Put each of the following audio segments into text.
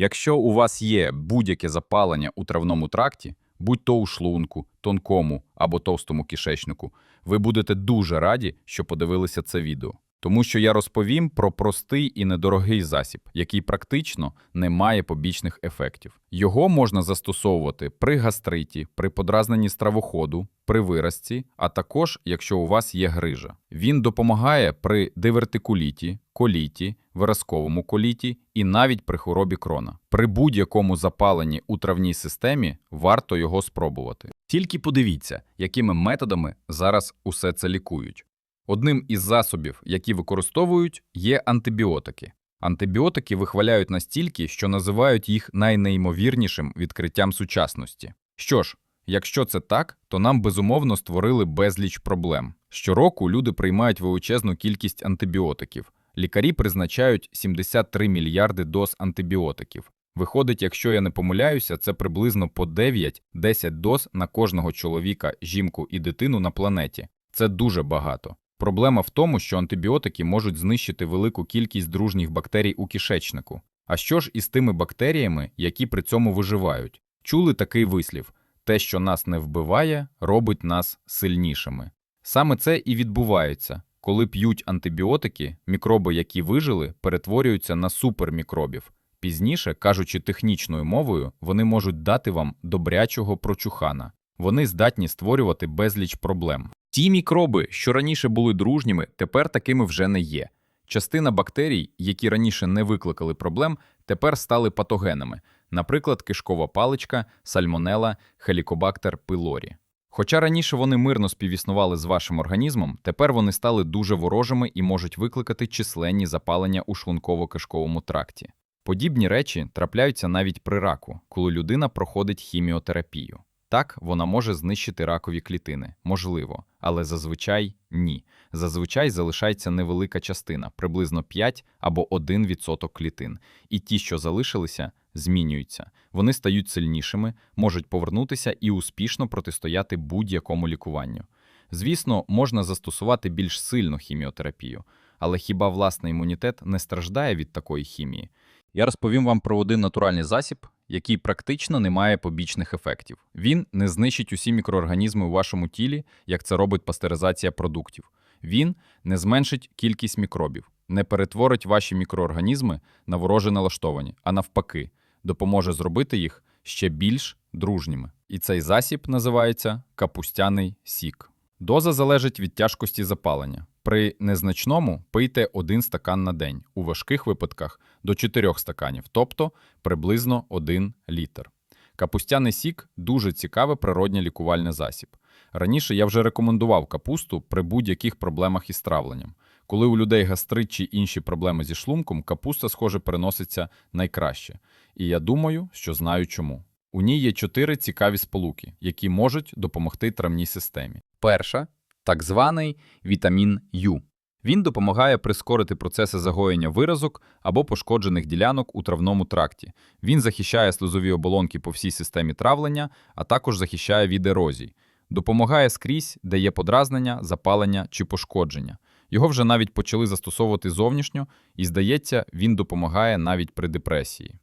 Якщо у вас є будь-яке запалення у травному тракті, будь то у шлунку, тонкому або товстому кишечнику, ви будете дуже раді, що подивилися це відео. Тому що я розповім про простий і недорогий засіб, який практично не має побічних ефектів. Його можна застосовувати при гастриті, при подразненні стравоходу, при виразці, а також якщо у вас є грижа. Він допомагає при дивертикуліті, коліті, виразковому коліті і навіть при хворобі крона. При будь-якому запаленні у травній системі варто його спробувати. Тільки подивіться, якими методами зараз усе це лікують. Одним із засобів, які використовують, є антибіотики. Антибіотики вихваляють настільки, що називають їх найнеймовірнішим відкриттям сучасності. Що ж, якщо це так, то нам безумовно створили безліч проблем. Щороку люди приймають величезну кількість антибіотиків. Лікарі призначають 73 мільярди доз антибіотиків. Виходить, якщо я не помиляюся, це приблизно по 9-10 доз на кожного чоловіка, жінку і дитину на планеті. Це дуже багато. Проблема в тому, що антибіотики можуть знищити велику кількість дружніх бактерій у кишечнику. А що ж із тими бактеріями, які при цьому виживають? Чули такий вислів: те, що нас не вбиває, робить нас сильнішими. Саме це і відбувається. Коли п'ють антибіотики, мікроби, які вижили, перетворюються на супермікробів. Пізніше, кажучи технічною мовою, вони можуть дати вам добрячого прочухана. Вони здатні створювати безліч проблем. Ті мікроби, що раніше були дружніми, тепер такими вже не є. Частина бактерій, які раніше не викликали проблем, тепер стали патогенами, наприклад, кишкова паличка, сальмонела, хелікобактер пилорі. Хоча раніше вони мирно співіснували з вашим організмом, тепер вони стали дуже ворожими і можуть викликати численні запалення у шлунково-кишковому тракті. Подібні речі трапляються навіть при раку, коли людина проходить хіміотерапію. Так, вона може знищити ракові клітини, можливо, але зазвичай ні. Зазвичай залишається невелика частина, приблизно 5 або 1% клітин, і ті, що залишилися, змінюються. Вони стають сильнішими, можуть повернутися і успішно протистояти будь-якому лікуванню. Звісно, можна застосувати більш сильну хіміотерапію, але хіба власний імунітет не страждає від такої хімії? Я розповім вам про один натуральний засіб, який практично не має побічних ефектів. Він не знищить усі мікроорганізми у вашому тілі, як це робить пастеризація продуктів. Він не зменшить кількість мікробів, не перетворить ваші мікроорганізми на вороже налаштовані, а навпаки, допоможе зробити їх ще більш дружніми. І цей засіб називається капустяний сік. Доза залежить від тяжкості запалення. При незначному пийте один стакан на день, у важких випадках до 4 стаканів, тобто приблизно 1 літр. Капустяний сік дуже цікаве природнє лікувальний засіб. Раніше я вже рекомендував капусту при будь-яких проблемах із травленням. Коли у людей гастрит чи інші проблеми зі шлунком, капуста, схоже, переноситься найкраще. І я думаю, що знаю чому. У ній є чотири цікаві сполуки, які можуть допомогти травній системі. Перша так званий вітамін Ю. Він допомагає прискорити процеси загоєння виразок або пошкоджених ділянок у травному тракті. Він захищає слизові оболонки по всій системі травлення, а також захищає від ерозій. Допомагає скрізь, де є подразнення, запалення чи пошкодження. Його вже навіть почали застосовувати зовнішньо, і, здається, він допомагає навіть при депресії.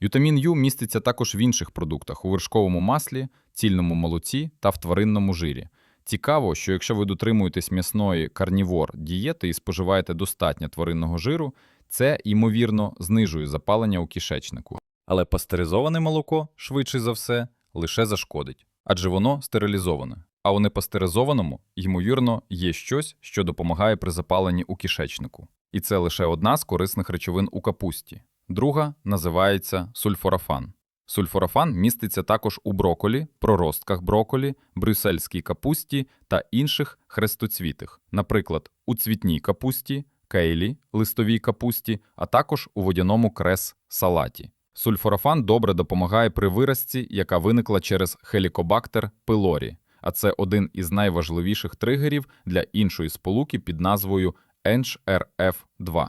Ютамін Ю міститься також в інших продуктах у вершковому маслі, цільному молоці та в тваринному жирі. Цікаво, що якщо ви дотримуєтесь м'ясної карнівор дієти і споживаєте достатньо тваринного жиру, це, ймовірно, знижує запалення у кишечнику. Але пастеризоване молоко, швидше за все, лише зашкодить, адже воно стерилізоване. А у непастеризованому, ймовірно, є щось, що допомагає при запаленні у кишечнику. І це лише одна з корисних речовин у капусті. Друга називається сульфорафан. Сульфорафан міститься також у броколі, проростках броколі, брюссельській капусті та інших хрестоцвітих, наприклад, у цвітній капусті, кейлі, листовій капусті, а також у водяному крес-салаті. Сульфорафан добре допомагає при виразці, яка виникла через хелікобактер пилорі, а це один із найважливіших тригерів для іншої сполуки під назвою HRF2.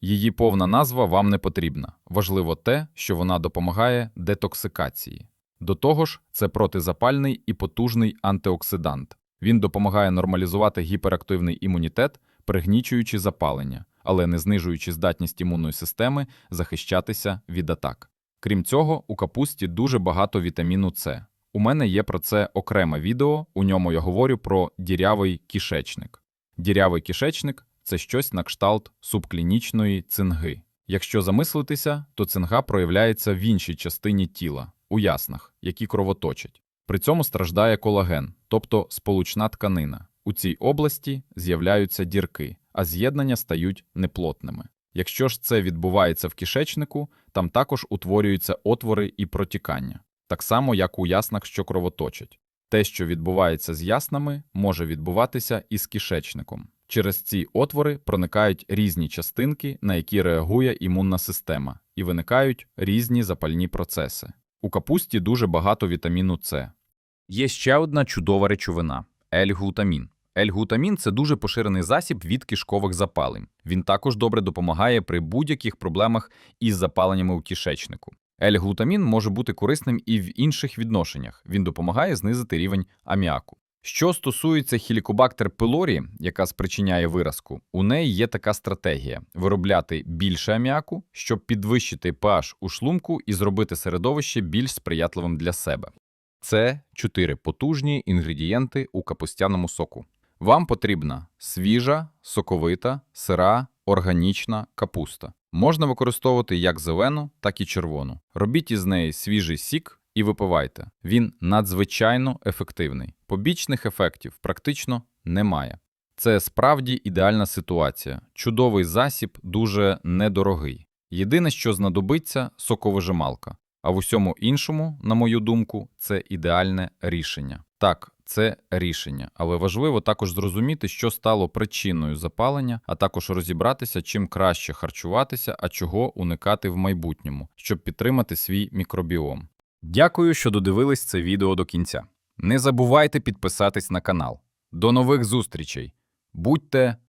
Її повна назва вам не потрібна. Важливо те, що вона допомагає детоксикації. До того ж, це протизапальний і потужний антиоксидант. Він допомагає нормалізувати гіперактивний імунітет, пригнічуючи запалення, але не знижуючи здатність імунної системи захищатися від атак. Крім цього, у капусті дуже багато вітаміну С. У мене є про це окреме відео, у ньому я говорю про дірявий кишечник. Дірявий кишечник це щось на кшталт субклінічної цинги. Якщо замислитися, то цинга проявляється в іншій частині тіла, у яснах, які кровоточать. При цьому страждає колаген, тобто сполучна тканина. У цій області з'являються дірки, а з'єднання стають неплотними. Якщо ж це відбувається в кишечнику, там також утворюються отвори і протікання, так само як у яснах, що кровоточать. Те, що відбувається з яснами, може відбуватися і з кишечником. Через ці отвори проникають різні частинки, на які реагує імунна система, і виникають різні запальні процеси. У капусті дуже багато вітаміну С. Є ще одна чудова речовина L-глутамін. L-глутамін – це дуже поширений засіб від кишкових запалень. Він також добре допомагає при будь-яких проблемах із запаленнями у кишечнику. L-глутамін може бути корисним і в інших відношеннях. Він допомагає знизити рівень аміаку. Що стосується хілікобактер пилорі, яка спричиняє виразку, у неї є така стратегія – виробляти більше аміаку, щоб підвищити pH у шлунку і зробити середовище більш сприятливим для себе. Це чотири потужні інгредієнти у капустяному соку. Вам потрібна свіжа, соковита, сира, органічна капуста. Можна використовувати як зелену, так і червону. Робіть із неї свіжий сік і випивайте. Він надзвичайно ефективний. Побічних ефектів практично немає. Це справді ідеальна ситуація. Чудовий засіб, дуже недорогий. Єдине, що знадобиться соковижималка. А в усьому іншому, на мою думку, це ідеальне рішення. Так, це рішення, але важливо також зрозуміти, що стало причиною запалення, а також розібратися, чим краще харчуватися, а чого уникати в майбутньому, щоб підтримати свій мікробіом. Дякую, що додивились це відео до кінця. Не забувайте підписатись на канал. До нових зустрічей. Будьте